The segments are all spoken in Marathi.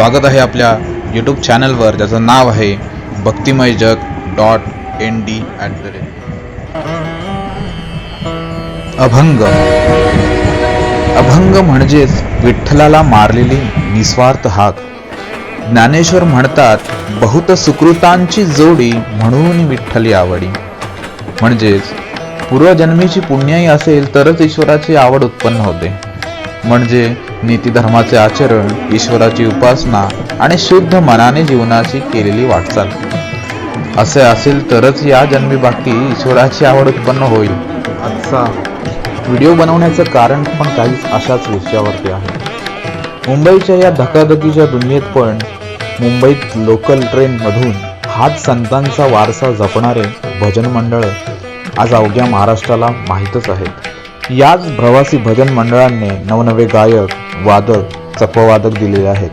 स्वागत आहे आपल्या यूट्यूब चॅनलवर ज्याचं नाव आहे Bhaktimay Jag dot N D at the rate अभंग. अभंग म्हणजेच विठ्ठलाला मारलेली निस्वार्थ हाक. ज्ञानेश्वर म्हणतात बहुत सुकृतांची जोडी म्हणून विठ्ठली आवडी. म्हणजेच पूर्वजन्मीची पुण्याई असेल तरच ईश्वराची आवड उत्पन्न होते. म्हणजे नीतिधर्माचे आचरण ईश्वराची उपासना आणि शुद्ध मनाने जीवनाची केलेली वाटचाल. असे असेल तरच या जन्मी बाकी ईश्वराची आवड उत्पन्न होईल. आजचा व्हिडिओ बनवण्याचं कारण पण काहीच अशाच विषयावरती आहे. मुंबईच्या या धकाधकीच्या दुनियेत पण मुंबईत लोकल ट्रेनमधून हाच संतांचा वारसा जपणारे भजन मंडळ आज अवघ्या महाराष्ट्राला माहीतच आहेत. याच प्रवासी भजन मंडळांनी नवनवे गायक वादक चपवादक दिलेले आहेत.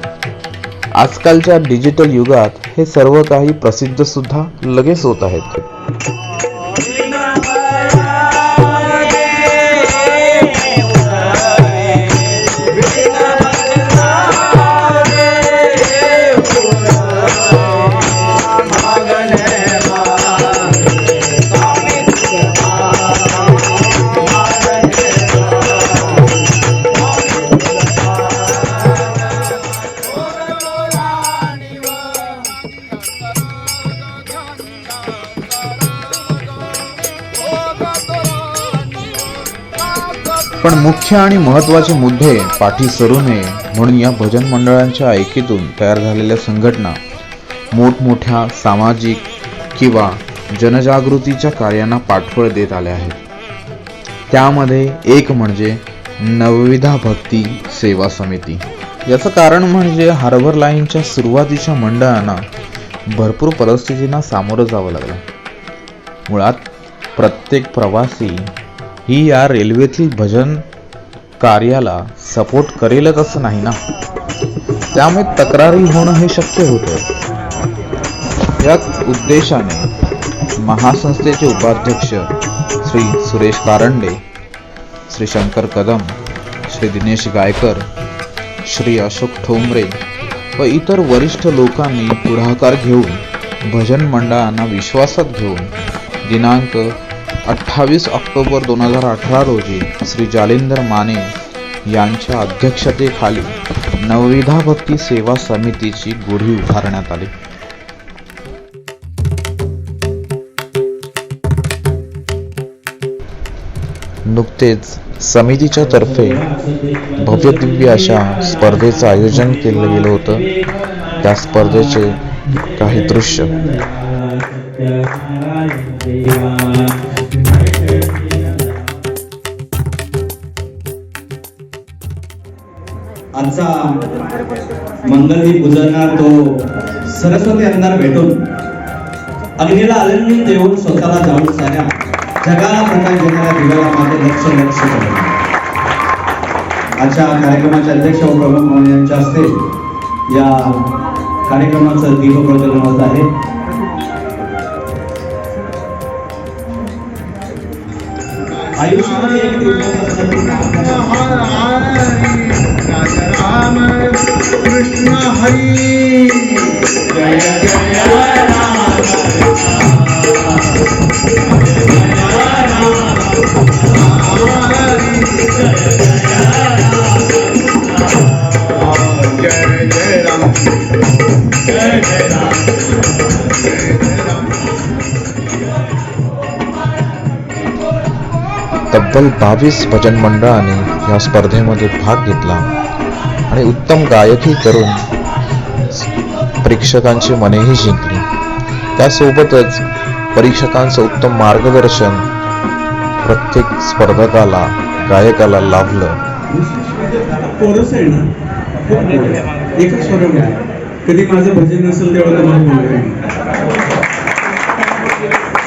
आजकालच्या डिजिटल युगात हे सर्व काही प्रसिद्ध सुद्धा लगेच होत आहेत. मुख्य आणि महत्त्वाचे मुद्दे पाठी सरू नये म्हणून या भजन मंडळांच्या ऐकीतून तयार झालेल्या संघटना मोठमोठ्या सामाजिक किंवा जनजागृतीच्या कार्यांना पाठबळ देत आल्या आहेत. त्यामध्ये एक म्हणजे नवविधा भक्ती सेवा समिती. याचं कारण म्हणजे हार्बर लाईनच्या सुरुवातीच्या मंडळांना भरपूर परिस्थितींना सामोरं जावं लागलं. मुळात प्रत्येक प्रवासी ही या रेल्वेतील भजन कार्याला सपोर्ट करेलच असं नाही ना? त्यामुळे तक्रारी होणं हे शक्य होतं. याच उद्देशाने महासंस्थेचे उपाध्यक्ष श्री सुरेश कारंडे श्री शंकर कदम श्री दिनेश गायकर श्री अशोक ठोंबरे व इतर वरिष्ठ लोकांनी पुढाकार घेऊन भजन मंडळांना विश्वासात घेऊन दिनांक अठ्ठावीस ऑक्टोबर दोन हजार अठरा रोजी श्री जालिंदर माने यांच्या अध्यक्षतेखाली नवविधा भक्ती सेवा समितीची गुढी उभारण्यात आली. नुकतेच समितीच्या तर्फे भव्य दिव्य अशा स्पर्धेचं आयोजन केलं गेलं होतं. त्या स्पर्धेचे काही दृश्य. आजचा मंगलदीप गुजरणार तो सरस्वती अंधार भेटून अग्नीला आनंदी देऊन स्वतःला जाऊन साऱ्या जगाला प्रकाश देणाऱ्या दिव्याला माझे लक्ष लक्ष आजच्या कार्यक्रमाचे अध्यक्ष व प्रमुख म्हणून यांच्या हस्ते या कार्यक्रमाचं दीप प्रज्वलन होत आहे. आयुष्यामध्ये एक दिवस राम कृष्ण हरी। जय जय राम जय जय राम जय जय राम जय जय राम। तब्बल बावीस भजन मंडळांनी या स्पर्धेमध्ये भाग घेतला. आणि उत्तम गायकही करून परीक्षकांची मनेही जिंकली. त्यासोबतच परीक्षकांचं उत्तम मार्गदर्शन प्रत्येक स्पर्धकाला गायकाला लाभलं. एकच कधी माझं भजन नसेल तेव्हा तुम्हाला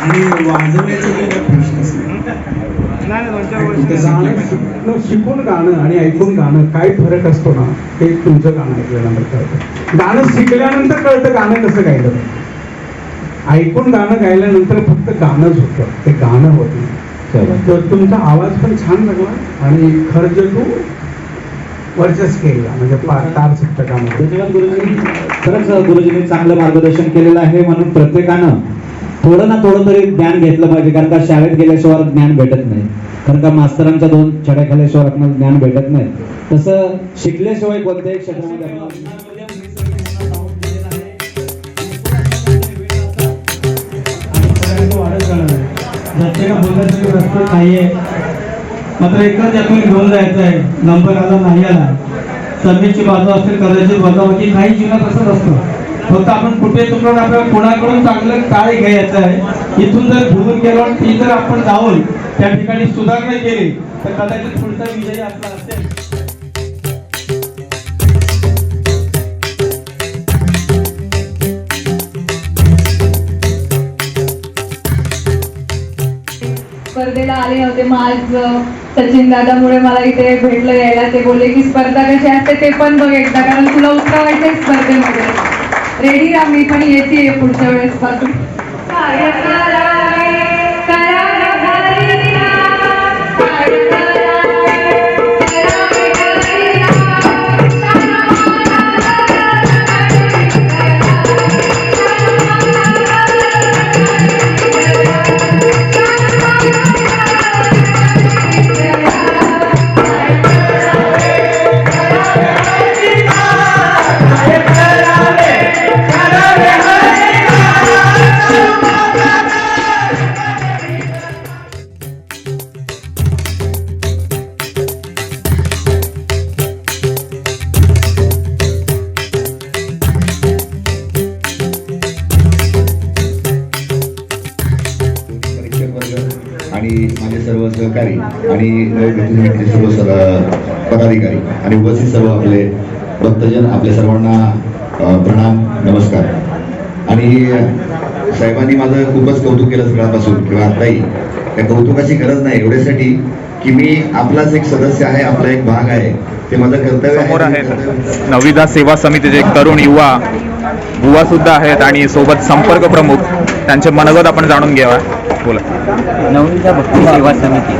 आणि वाजवण्याचा काही प्रश्न प्रश्नच गाणं शिकून गाणं आणि ऐकून गाणं काय फरक असतो ना ते तुमचं गाणं ऐकल्यानंतर कळतं. गाणं शिकल्यानंतर कळतं गाणं कसं गायलं. ऐकून गाणं गायल्यानंतर फक्त गाणंच होतं ते गाणं होत तर तुमचा आवाज पण छान लागला आणि खर्च तू वरच्या स्केलला म्हणजे तार सप्तकामध्ये गुरुजी. खरंच गुरुजींनी चांगलं मार्गदर्शन केलेलं आहे म्हणून प्रत्येकानं थोडं ना थोडं तरी ज्ञान घेतलं पाहिजे कारण का शाळेत गेल्याशिवाय ज्ञान भेटत नाही. कारण का मास्तरांच्या दोन छड्या खाल्याशिवाय आपल्याला ज्ञान भेटत नाही. तसं शिकल्याशिवाय कोणत्याही क्षेत्रामध्ये नाहीये मात्र एकच यातून घेऊन जायचं आहे नंबर आला नाही. आला सर्विसची बाजू असेल कदाचित होती काही जीवनात असंच असतं. फक्त आपण कुठे चुकलो आपल्याला कुणाकडून चांगलं काय घ्यायचं आहे इथून जर भुलून गेलो ती जर आपण जाऊन त्या ठिकाणी सुधारणा केली तर कदाचित पुढचा विजय आपला असेल. स्पर्धेला आले नव्हते मग आज सचिन दादामुळे मला इथे भेटलं यायला. ते बोलले की स्पर्धा कशी असते ते पण बघ एकदा कारण तुला उतरवायचंय स्पर्धेमध्ये. रेडी आम्ही मी पण येते पुढच्या वेळेस पासून सहकारी आणि सर्व पदाधिकारी आणि उपस्थित सर्व आपले भक्तजन आपल्या सर्वांना प्रणाम नमस्कार. आणि साहेबांनी माझं खूपच कौतुक केलं सगळ्यापासून किंवा आताही त्या कौतुकाची गरज नाही एवढ्यासाठी की मी आपलाच एक सदस्य आहे आपला एक भाग आहे ते माझं कर्तव्य समोर आहे आहेत. नविदा सेवा समितीचे एक तरुण युवा बुवा सुद्धा आहेत आणि सोबत संपर्क प्रमुख त्यांचे मनगत आपण जाणून घ्यावा. बोला. नवनीता भक्ती सेवा समिती.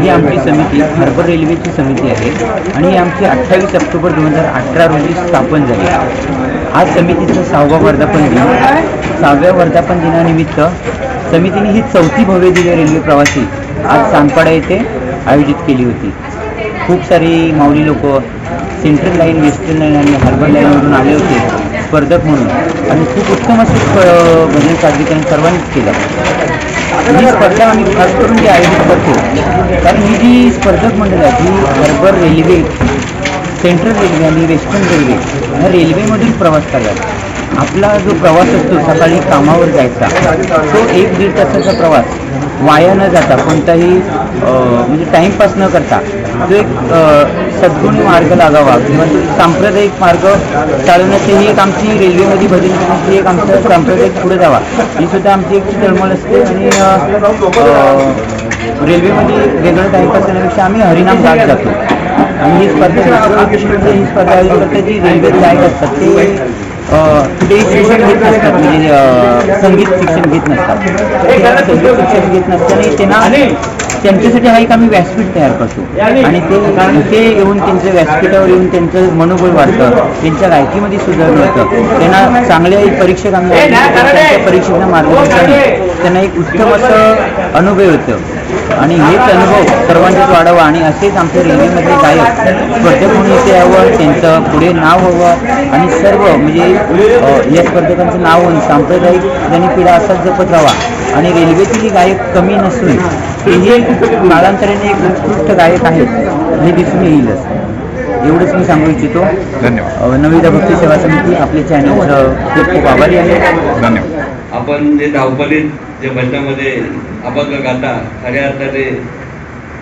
ही आमची समिती हार्बर रेल्वेची समिती आहे आणि ही आमची अठ्ठावीस ऑक्टोबर दोन हजार अठरा रोजी स्थापन झाली आज समितीचा सहावा वर्धापन दिन. सहाव्या वर्धापन दिनानिमित्त समितीने ही चौथी भव्य दिव्य रेल्वे प्रवासी आज सांगपाडा येथे आयोजित केली होती. खूप सारी माऊली लोक सेंट्रल लाईन वेस्टर्न लाईन आणि हार्बर लाईनवरून आले होते. स्पर्धक म्हणून. आणि खूप उत्तम असे भजन सादरीकरण सर्वांनीच केलं. ही स्पर्धा आम्ही खास करून जी आयोजित करतो. कारण ही जी स्पर्धक मंडळ आहे ही हार्बर रेल्वे सेंट्रल रेल्वे आणि वेस्टर्न रेल्वे ह्या रेल्वेमधून प्रवास करतात आपला जो प्रवास असतो सकाळी कामावर जायचा तो एक दीड तासाचा प्रवास. वाया न जाता कोणताही म्हणजे टाईमपास न करता जो एक अं, सद्गुणी मार्ग लागावा किंवा तो सांप्रदायिक मार्ग चालवण्याची ही एक आमची रेल्वेमध्ये भजन करण्याची एक आमचं सांप्रदायिक पुढे जावा. ही सुद्धा आमची एक तळमळ असते आणि रेल्वेमध्ये वेगळं टाईमपास करण्यापेक्षा आम्ही हरिनाम गाठ जातो. आणि ही स्पर्धा ही स्पर्धा आयोजित करते जी रेल्वे गायक असतात ते कुठेही शिक्षण घेत नसतात म्हणजे संगीत शिक्षण घेत नसतात. ते संगीत शिक्षण घेत नसताना त्यांना त्यांच्यासाठी हा एक आम्ही व्यासपीठ तयार करतो. आणि? ते ते येऊन त्यांच्या व्यासपीठावर येऊन त्यांचं मनोबल वाढतं त्यांच्या गायकीमध्ये सुधारणा होतं. त्यांना चांगल्या परीक्षक आम्ही त्यांच्या परीक्षेला मार्गदर्शन त्यांना एक उत्तम असं अनुभव येतं. आणि हेच अनुभव सर्वांच्याच वाढावा आणि असेच आमच्या रेल्वेमधले गायक स्पर्धक म्हणून इथे यावं त्यांचं पुढे नाव व्हावं आणि सर्व म्हणजे या स्पर्धकांचं नाव होऊन सांप्रदायिक त्यांनी पिढा असाच जपत राहावा. आणि रेल्वेतील गायक कमी नसून तेही काळांतराने एक उत्कृष्ट गायक आहेत हे दिसून येईलच एवढंच मी सांगू इच्छितो. धन्यवाद. नविदा भक्ती सेवा समिती आपल्या चॅनलचं खूप खूप आभारी आहे. धन्यवाद. आपण जे धावपलीत जे भजनामध्ये अभंग गाता खऱ्या अर्थाने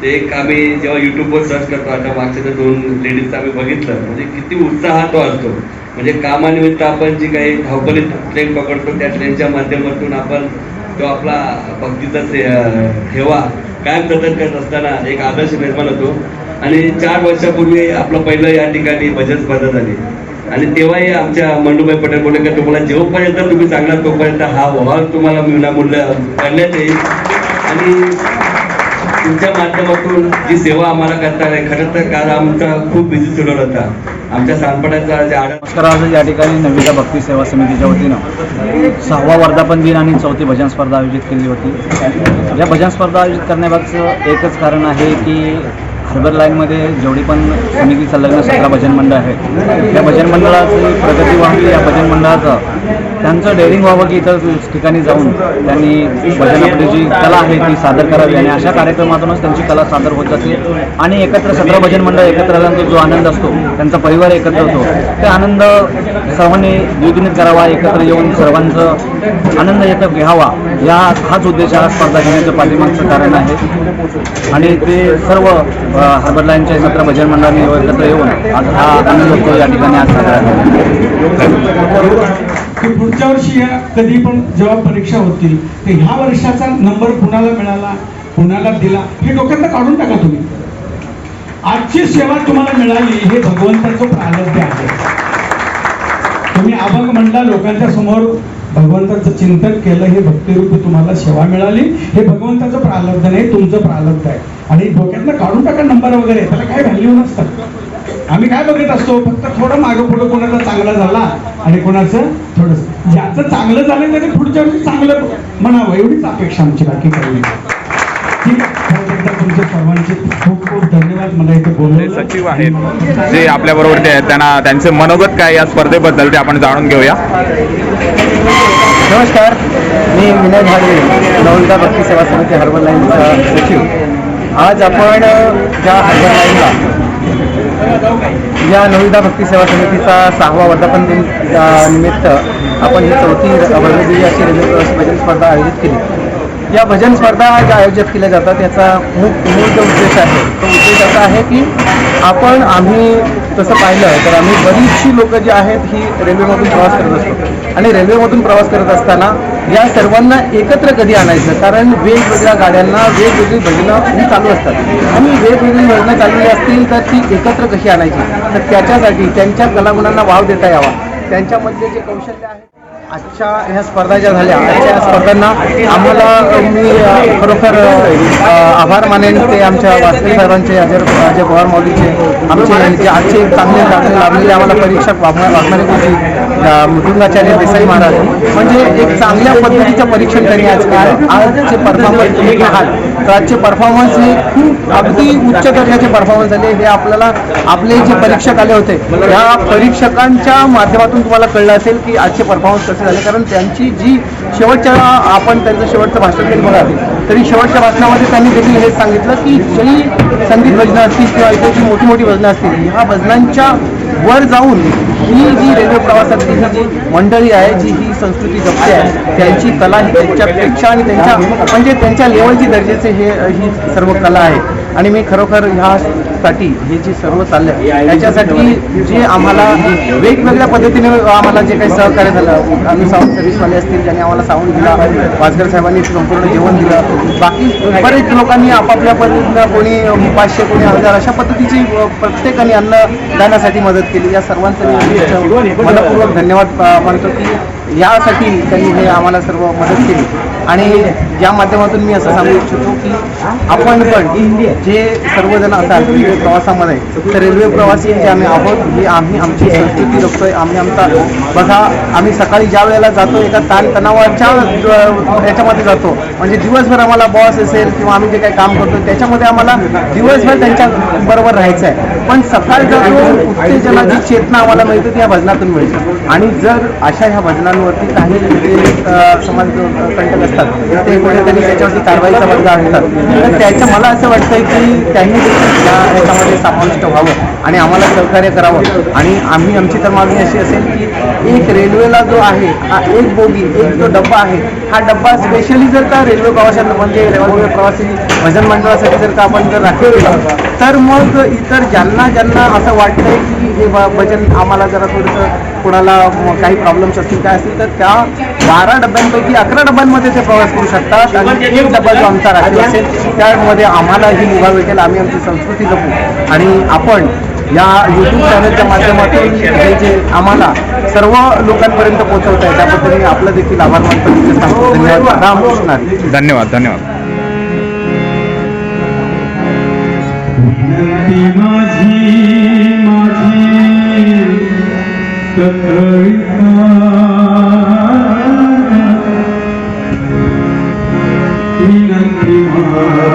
ते एक आम्ही जेव्हा युट्यूबवर सर्च करतो आता मागच्या दोन लेडीजचं आम्ही बघितलं म्हणजे किती उत्साह तो असतो. म्हणजे कामानिमित्त आपण जी काही धावपली ट्रेन पकडतो त्या ट्रेनच्या माध्यमातून आपण तो आपला भक्तीचा ठेवा कायम जतन करत असताना एक आदर्श निर्माण होतो. आणि चार वर्षापूर्वी आपलं पहिलं या ठिकाणी भजन स्पर्धा झाली. आणि तेव्हाही आमच्या मंडूबाई पटेल बोलले की तुम्हाला जेवपर्यंत तुम्ही चांगला तोपर्यंत हा भाव तुम्हाला विनामूल्य करण्यात येईल. आणि तुमच्या माध्यमातून जी सेवा आम्हाला करता आहे खरं तर काल आमचा खूप बिझी शेड्यूल होता. आमच्या सांडपाड्याचा जे आढळ नमस्कार आज या ठिकाणी नविका भक्ती सेवा समितीच्या वतीनं सहावा वर्धापन दिन आणि चौथी भजन स्पर्धा आयोजित केली होती. या भजन स्पर्धा आयोजित करण्यामागचं एकच कारण आहे की सदर लाईनमध्ये जेवढी पण समिती संलग्न सतरा भजन मंडळ आहे त्या भजन मंडळाची प्रगती व्हावी या भजन मंडळाचं त्यांचं डेअरिंग व्हावं की इतर ठिकाणी जाऊन त्यांनी भजन आपली जी कला आहे ती सादर करावी आणि अशा कार्यक्रमातूनच त्यांची कला सादर होत जाते. आणि एकत्र सतरा भजन मंडळ एकत्र आल्यानंतर जो आनंद असतो त्यांचा परिवार एकत्र होतो ते आनंद सर्वांनी द्विगुणित करावा एकत्र येऊन सर्वांचं आनंद एकत्र घ्यावा या हाच उद्देश हा स्पर्धा घेण्याचं पाठिंबाचं कारण आहे. आणि ते सर्व हार्बर लाईनच्या भजन मंडळाने एकत्र येऊन आज हा आनंद या ठिकाणी आज साजरा की पुढच्या वर्षी या कधी पण जेव्हा परीक्षा होतील तर ह्या वर्षाचा नंबर कुणाला मिळाला कुणाला दिला हे डोक्यात काढून टाका तुम्ही. आजची सेवा तुम्हाला मिळाली हे भगवंताचं प्रारब्ध आहे. तुम्ही अभंग म्हणला लोकांच्या समोर भगवंताचं चिंतन केलं हे भक्तिरूपी तुम्हाला सेवा मिळाली. हे भगवंताचं प्रारब्ध नाही तुमचं प्रारब्ध आहे. आणि डोक्यातनं काढून टाका नंबर वगैरे त्याला काय व्हॅल्यू नसतं. आम्ही काय बघत असतो फक्त थोडं मागं पुढं कोणाचा चांगला झाला आणि कोणाचं थोडस. ज्याचं चांगलं झालं त्याने पुढच्या वर्षी चांगलं म्हणावं एवढीच अपेक्षा आमची बाकी काही ठीक आहे. परत एकदा तुमचे सर्वांचे खूप खूप धन्यवाद. मला इथे बोलले सचिव आहेत जे आपल्या बरोबर त्यांना त्यांचे मनोगत काय या स्पर्धेबद्दल ते आपण जाणून घेऊया. नमस्कार. मी विनय भाडे नवलता भक्ती सेवा समिती हर्बल लाईनचा सचिव. आज आपण ज्या हर्बल या नवलता भक्ती सेवा समितीचा सहावा वर्धापन दिन निमित्त आपण ही चौथी वर्गदी अशी रेल्वे प्रवासी भजन स्पर्धा आयोजित केली. या भजन स्पर्धा ज्या आयोजित केल्या जातात याचा मूळ मूळ जो उद्देश आहे तो उद्देश असा आहे की आपण आम्ही तसं पाहिलं तर आम्ही बरीचशी लोक जी आहेत ही रेल्वेमधून प्रवास करत असतो. आणि रेल्वेमधून प्रवास करत असताना या सर्वांना एकत्र कधी आणायचं? कारण वेगवेगळ्या गाड्यांना वेगवेगळी भजनं ही चालू असतात. आणि वेगवेगळी भजनं चाललेली असतील तर ती एकत्र कशी आणायची? तर त्याच्यासाठी त्यांच्या कलागुणांना वाव देता यावा. त्यांच्यामधले जे कौशल्य आहे आजच्या ह्या स्पर्धा ज्या झाल्या आजच्या स्पर्धांना आम्हाला मी खरोखर आभार मानेन ते आमच्या वासने साहेबांचे अजय अजय पवार मौलीचे आमचे जे आजचे चांगले चांगले लाभलेले आम्हाला परीक्षक वागणार वागणारे गुरुजी मृदुंगाचार्य देसाई महाराज. म्हणजे एक चांगल्या पद्धतीचं परीक्षण त्यांनी आज केलं. आजचे परफॉर्मन्स तुम्ही पाहाल. तर आजचे परफॉर्मन्स हे खूप अगदी उच्च दर्जाचे परफॉर्मन्स झाले. हे आपल्याला आपले जे परीक्षक आले होते या परीक्षकांच्या माध्यमातून तुम्हाला कळलं असेल की आजचे परफॉर्मन्स कसे झाले. कारण त्यांची जी शेवटच्या आपण त्यांचं शेवटचं भाषण केलं बघा. तरी शेवटच्या भाषणामध्ये त्यांनी देखील हेच सांगितलं की जी संगीत भजनं असतील किंवा इथे जी मोठी मोठी भजनं असतील ह्या भजनांच्या वर जाऊन ही जी रेल्वे प्रवासातली ही जी मंडळी आहे जी ही संस्कृती जपते आहे त्यांची कला ही त्यांच्यापेक्षा आणि त्यांच्या म्हणजे त्यांच्या लेवलची दर्जाचे हे ही सर्व कला आहे. आणि मी खरोखर ह्या ह्यासाठी हे जे सर्व चाललंय याच्यासाठी जे आम्हाला वेगवेगळ्या पद्धतीने आम्हाला जे काही सहकार्य झालं आम्ही साऊंड सर्व्हिसवाले असतील ज्यांनी आम्हाला साऊंड दिला वाजगर साहेबांनी संपूर्ण जेवण दिलं बाकी बरेच लोकांनी आपापल्या पद्धतीनं कोणी पाचशे कोणी हजार अशा पद्धतीची प्रत्येकाने अन्न दानासाठी मदत केली. या सर्वांचं मनपूर्वक धन्यवाद मानतो की यासाठी त्यांनी हे आम्हाला सर्व मदत केली. आणि या माध्यमातून मी असं सांगू इच्छितो की आपण पण जे सर्वजण असाल रेल्वे प्रवासामध्ये तर रेल्वे प्रवासी जे आम्ही आहोत ही आम्ही आमची संस्कृती जपतोय आम्ही आमचा बघा आम्ही सकाळी ज्या वेळेला जातो एका ताणतणावाच्या याच्यामध्ये जातो. म्हणजे दिवसभर आम्हाला बॉस असेल किंवा आम्ही जे काही काम करतो त्याच्यामध्ये आम्हाला दिवसभर त्यांच्या बरोबर राहायचं आहे पण सकाळचा जो उत्तेजनाची चेतना आम्हाला मिळते ती या भजनातून मिळते. आणि जर अशा ह्या भजनांवरती काही समाज कंटक असतात. ते कुठेतरी त्याच्यावरती कारवाईचा वर्ग आणतात तर त्याचं मला असं वाटतं की त्यांनी देखील या याच्यामध्ये समाविष्ट व्हावं आणि आम्हाला सहकार्य करावं. आणि आम्ही आमची तर मागणी अशी असेल की एक रेल्वेला जो आहे हा एक बोगी एक जो डब्बा आहे हा डब्बा स्पेशली जर का रेल्वे प्रवाशांना म्हणजे रेल्वे प्रवासी भजन मंडळासाठी जर का आपण जर राखीव तर मग इतर ज्यांना ज्यांना असं वाटतंय की हे भजन आम्हाला जरा थोडंसं कोणाला काही प्रॉब्लेम्स असतील काय असतील तर त्या बारा डब्यांपैकी अकरा डब्यांमध्ये ते प्रवास करू शकतात आणि एक डब्बा जो आमचा असेल त्यामध्ये आम्हाला ही मुभा भेटेल आम्ही आमची संस्कृती जपू आणि आपण या यूट्यूब चॅनलच्या माध्यमातून हे जे आम्हाला सर्व लोकांपर्यंत पोहोचवत आहे त्याबद्दल मी आपलं देखील आभार मानतो धन्यवाद रामकृष्ण. धन्यवाद धन्यवाद विनंती माझी माझी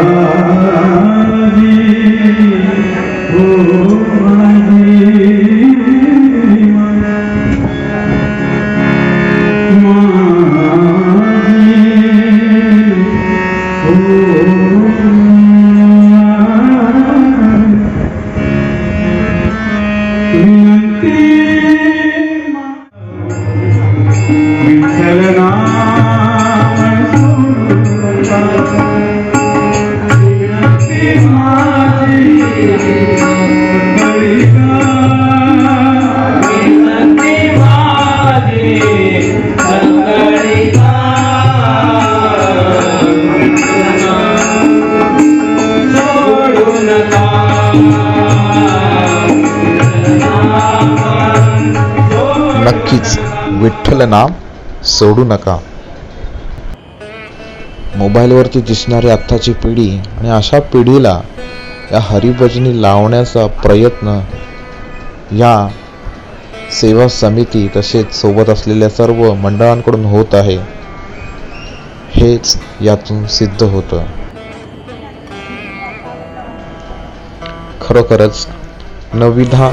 माझी नक्कीच. विठ्ठल नाम सोडू नका. मोबाईलवरती दिसणारी आत्ताची पिढी आणि अशा पिढीला या हरिभजनी लावण्याचा प्रयत्न या सेवा समिती तसेच सोबत असलेल्या सर्व मंडळांकडून होत आहे. हेच यातून सिद्ध होतं. खरोखरच नविधा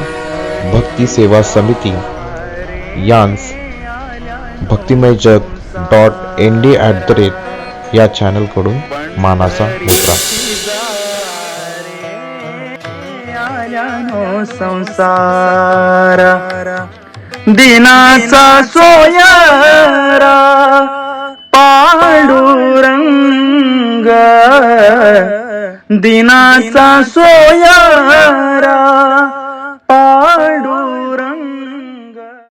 भक्ती सेवा समिती यांस Bhaktimay Jag dot N D at the rate या चॅनलकडून मानाचा मुद्रा. संसार दिनाचा सोयारा पांडुरंग दिनाचा सोयारा पाडू